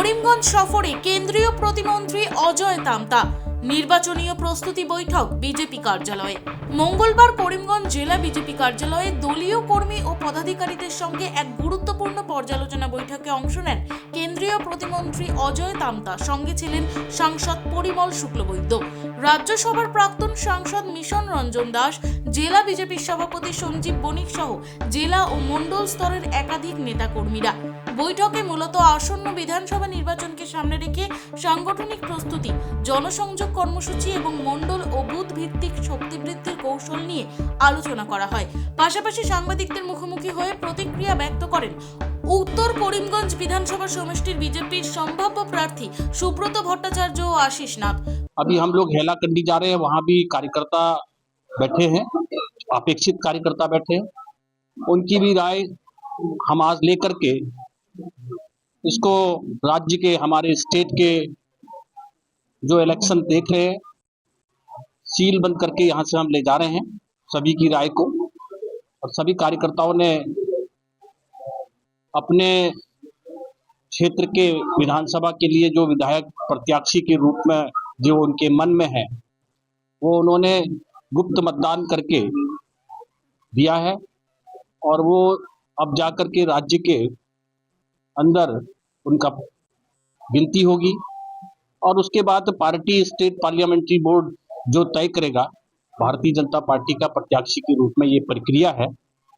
করিমগঞ্জ সফরে কেন্দ্রীয় প্রতিমন্ত্রী অজয় তামতা নির্বাচনীয় প্রস্তুতি বৈঠক বিজেপি কার্যালয়ে। মঙ্গলবার করিমগঞ্জ জেলা বিজেপি কার্যালয়ে দলীয় কর্মী ও পদাধিকারীদের সঙ্গে এক গুরুত্বপূর্ণ পর্যালোচনা বৈঠকে অংশ নেন কেন্দ্রীয় প্রতিমন্ত্রী অজয় তামতা সঙ্গে ছিলেন সাংসদ পরিমল শুক্লবৈদ্য। রাজ্যসভার প্রাক্তন সাংসদ মিশন রঞ্জন দাস, জেলা বিজেপির সভাপতি সঞ্জীব বণিক সহ জেলা ও মণ্ডল স্তরের একাধিক নেতাকর্মীরা। বৈঠকে মূলত আসন্ন বিধানসভা নির্বাচনকে সামনে রেখে সাংগঠনিক প্রস্তুতি জনসংযোগ কর্মসূচি এবং মণ্ডল ও বুথ ভিত্তিক শক্তি বৃদ্ধির কৌশল নিয়ে আলোচনা করা হয় পাশাপাশি সাংবাদিকদের মুখোমুখি হয়ে প্রতিক্রিয়া ব্যক্ত করেন উত্তর করিমগঞ্জ বিধানসভা সমষ্টির বিজেপির সম্ভাব্য প্রার্থী সুব্রত ভট্টাচার্য ও আশিস নাথ अभी हम लोग हेला कंडी जा रहे हैं वहां भी कार्यकर्ता बैठे हैं अपेक्षित कार्यकर्ता बैठे हैं उनकी भी राय हम आज लेकर के इसको राज्य के, हमारे स्टेट के जो इलेक्शन देख रहे हैं सील बंद करके यहाँ से हम ले जा रहे हैं सभी की राय को। और सभी कार्यकर्ताओं ने अपने क्षेत्र के विधानसभा के लिए जो विधायक प्रत्याशी के रूप में जो उनके मन में है, वो उन्होंने गुप्त मतदान करके दिया है। और वो अब जाकर के राज्य के अंदर उनका गिनती होगी और उसके बाद पार्टी स्टेट पार्लियामेंट्री बोर्ड जो तय करेगा भारतीय जनता पार्टी का प्रत्याशी के रूप में ये प्रक्रिया है।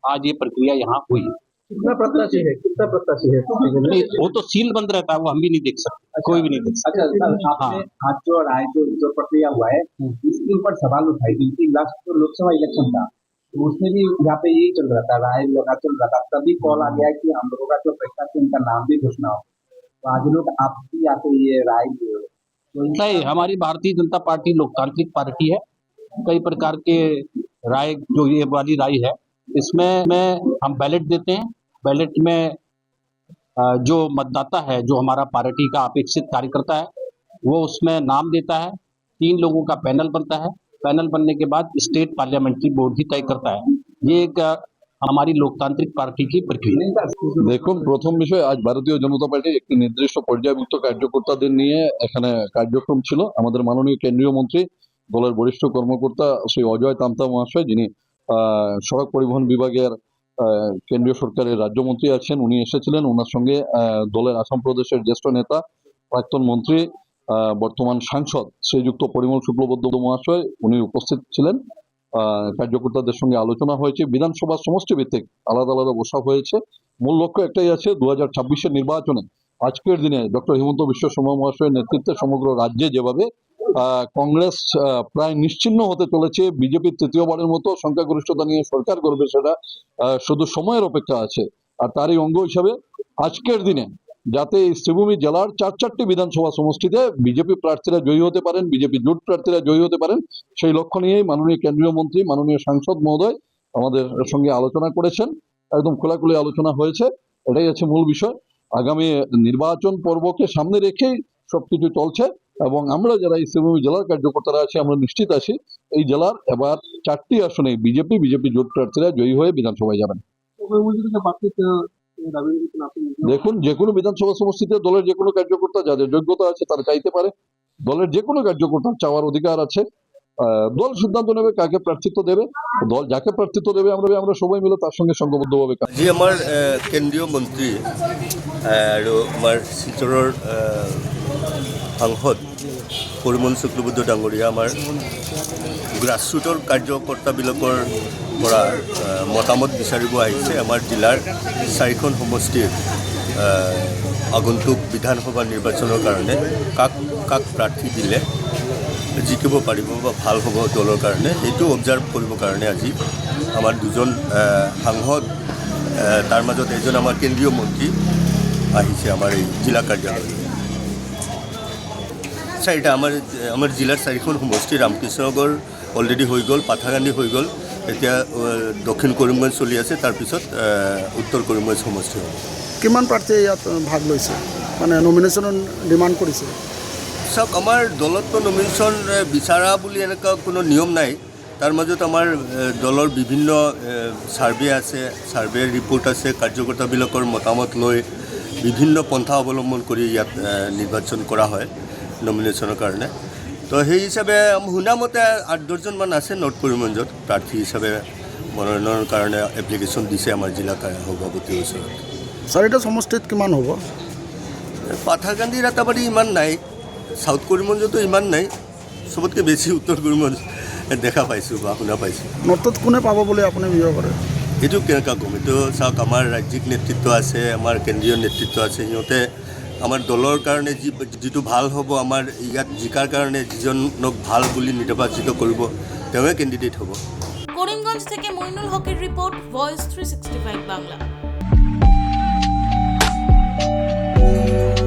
आज ये प्रक्रिया यहाँ हुई। कितना प्रत्याशी है? कितना प्रत्याशी है? नहीं वो तो सील बंद रहता है वो हम भी नहीं देख सकते अच्छा, कोई भी नहीं देख सकता। अच्छा हाँ। आज जो राय जो जो प्रक्रिया हुआ है इसके ऊपर सवाल उठाई गई थी। लास्ट जो लोकसभा इलेक्शन था। तो उसमें भी यहाँ पे यही चल रहा था राय लगा चल रहा था। तभी कॉल आ गया कि हम लोगों का जो पैसा थे उनका नाम भी घोषणा हो तो आज लोग आपकी आके ये राय दिए तो नहीं हमारी भारतीय जनता पार्टी लोकतांत्रिक पार्टी है। कई प्रकार के राय जो ये वाली राय है इसमें में हम बैलेट देते हैं। बैलेट में जो मतदाता है जो हमारा पार्टी का अपेक्षित कार्यकर्ता है वो उसमें नाम देता है। तीन लोगों का पैनल बनता है। पैनल बनने के बाद स्टेट पार्लियामेंट्री बोर्ड ही तय करता है ये एक अ, हमारी लोकतांत्रिक पार्टी की प्रक्रिया है। नहीं सर, দেখুন প্রথম বিষয় আজ ভারতীয় জনতা পার্টির একটি নির্দিষ্ট পর্যায়ভুক্ত কার্যকর্তাদের নিয়ে এখানে কার্যক্রম ছিল আমাদের মাননীয় কেন্দ্রীয় মন্ত্রী দলের বরিষ্ঠ কর্মকর্তা শ্রী অজয় তামতা মহাশয় যিনি আহ, সড়ক পরিবহন বিভাগের আহ, কেন্দ্রীয় সরকারের রাজ্যমন্ত্রী আছেন উনি এসেছিলেন ওনার সঙ্গে আহ, দলের আসাম প্রদেশের জ্যেষ্ঠ নেতা প্রাক্তন মন্ত্রী আহ, বর্তমান সাংসদ শ্রীযুক্ত পরিমল শুক্লবদ্ধ মহাশয়, উনি উপস্থিত ছিলেন। কার্যকর্তাদের সঙ্গে আলোচনা হয়েছে। বিধানসভা সমষ্টি ভিত্তিক আলাদা আলাদা বসা হয়েছে। মূল লক্ষ্য একটাই আছে দু হাজার নির্বাচনে। আজকের দিনে ডক্টর হিমন্ত বিশ্ব শর্মা মহাশয়ের নেতৃত্বে সমগ্র রাজ্যে যেভাবে কংগ্রেস প্রায় নিশ্চিহ্ন হতে চলেছে বিজেপির তৃতীয়বারের মতো সংখ্যাগরিষ্ঠতা নিয়ে সরকার করবে সেটা শুধু সময়ের অপেক্ষা আছে। আর তারই অঙ্গ হিসাবে আজকের দিনে যাতে শ্রীভূমি জেলার চার চারটি বিধানসভা সমষ্টিতে বিজেপি প্রার্থীরা জয়ী হতে পারেন, বিজেপি জোট প্রার্থীরা জয়ী হতে পারেন, সেই লক্ষ্য নিয়েই মাননীয় কেন্দ্রীয় মন্ত্রী, মাননীয় সাংসদ মহোদয় আমাদের সঙ্গে আলোচনা করেছেন। একদম খোলাখুলি আলোচনা হয়েছে, এটাই হচ্ছে মূল বিষয়। আগামী নির্বাচন পর্বকে সামনে রেখেই সবকিছু চলছে এবং আমরা যারা এই শ্রীভূমি জেলার কার্যকর্তারা আছি, আমরা নিশ্চিত আছি, এই জেলার এবার চারটি আসনে বিজেপি বিজেপি জোট প্রার্থীরা জয়ী হয়ে বিধানসভায় যাবেন। দেখুন যে কোনো বিধানসভা সমষ্টিতে দলের যে কোনো কার্যকর্তা যাদের যোগ্যতা আছে তারা চাইতে পারে। দলের যে কোনো কার্যকর্তার চাওয়ার অধিকার আছে। আহ, দল সিদ্ধান্ত নেবে কাকে প্রার্থিত্ব দেবে। দল যাকে প্রার্থিত্ব দেবে আমরা আমরা সবাই মিলে তার সঙ্গে সংঘবদ্ধভাবে কাজ আজি আমাৰ এ, কেন্দ্ৰীয় মন্ত্ৰী আৰু আমাৰ শিলচৰৰ সাংসদ পৰিমল শুক্লবুদ্ধ ডাঙৰীয়া আমাৰ গ্ৰাছৰুটৰ কাৰ্যকৰ্তাবিলাকৰ পৰা মতামত বিচাৰিব আহিছে। আমাৰ জিলাৰ চাৰিখন সমষ্টিৰ আগন্তুক বিধানসভা নিৰ্বাচনৰ কাৰণে কাক কাক প্ৰাৰ্থী দিলে, জিকিব পাৰিব বা ভালো হ'ব দলৰ কাৰণে, সেইটো অবজাৰ্ভ কৰিবৰ কাৰণে আজি আমাৰ দুজন সাংসদ তাৰ মাজত এজন আমাৰ কেন্দ্ৰীয় মন্ত্ৰী আহিছে আমাৰ এই জিলা কাৰ্যালয়লৈ চাৰিটা, আমাৰ আমাৰ জিলাৰ চাৰিখন সমষ্টি, ৰামকৃষ্ণনগৰ, অলৰেডি হৈ গ'ল পাথাকান্দি হৈ গ'ল। এতিয়া দক্ষিণ কৰিমগঞ্জ চলি আছে তাৰপিছত উত্তৰ কৰিমগঞ্জ সমষ্টি হ'ব। কিমান প্ৰাৰ্থীয়ে ইয়াত ভাগ লৈছে? মানে নমিনেশ্যনৰ ডিমাণ্ড কৰিছে? চাওক আমাৰ দলততো নমিনেশ্যন বিচৰা বুলি এনেকুৱা কোনো নিয়ম নাই। তাৰ মাজত আমাৰ দলৰ বিভিন্ন ছাৰ্ভে আছে ছাৰ্ভেৰ ৰিপৰ্ট আছে কাৰ্যকৰ্তাবিলাকৰ মতামত লৈ বিভিন্ন পন্থা অৱলম্বন কৰি ইয়াত নিৰ্বাচন কৰা হয় নমিনেশ্যনৰ কাৰণে। তো সেই হিচাপে শুনামতে আঠ দহজনমান আছে নৰ্থ কৰিমগঞ্জত প্ৰাৰ্থী হিচাপে মনোনয়নৰ কাৰণে এপ্লিকেশ্যন দিছে আমাৰ জিলা সভাপতিৰ ওচৰত চাৰিটা সমষ্টিত কিমান হ'ব? পাথাৰকান্দি ৰাতাবাৰী ইমান নাই চাউথ কৰিমগঞ্জতো ইমান নাই চবতকৈ বেছি উত্তৰ কৰিমগঞ্জ দেখা পাইছোঁ বা শুনা পাইছোঁ। নৰ্থত কোনে পাব বুলি আপুনি ভাবিব পাৰে এইটো কেনেকুৱা ক'ম? এইটো চাওক আমাৰ ৰাজ্যিক নেতৃত্ব আছে আমাৰ কেন্দ্ৰীয় নেতৃত্ব আছে সিহঁতে আমাৰ দলৰ কাৰণে যি, যিটো ভালো হ'ব, আমাৰ ইয়াত জিকাৰ কাৰণে যিজনক ভালো বুলি নিৰ্বাচিত কৰিব তেওঁৱে কেণ্ডিডেট হ'ব। করিমগঞ্জ থেকে মইনুল হকের রিপোর্ট ভয়েস থ্রি বাংলা।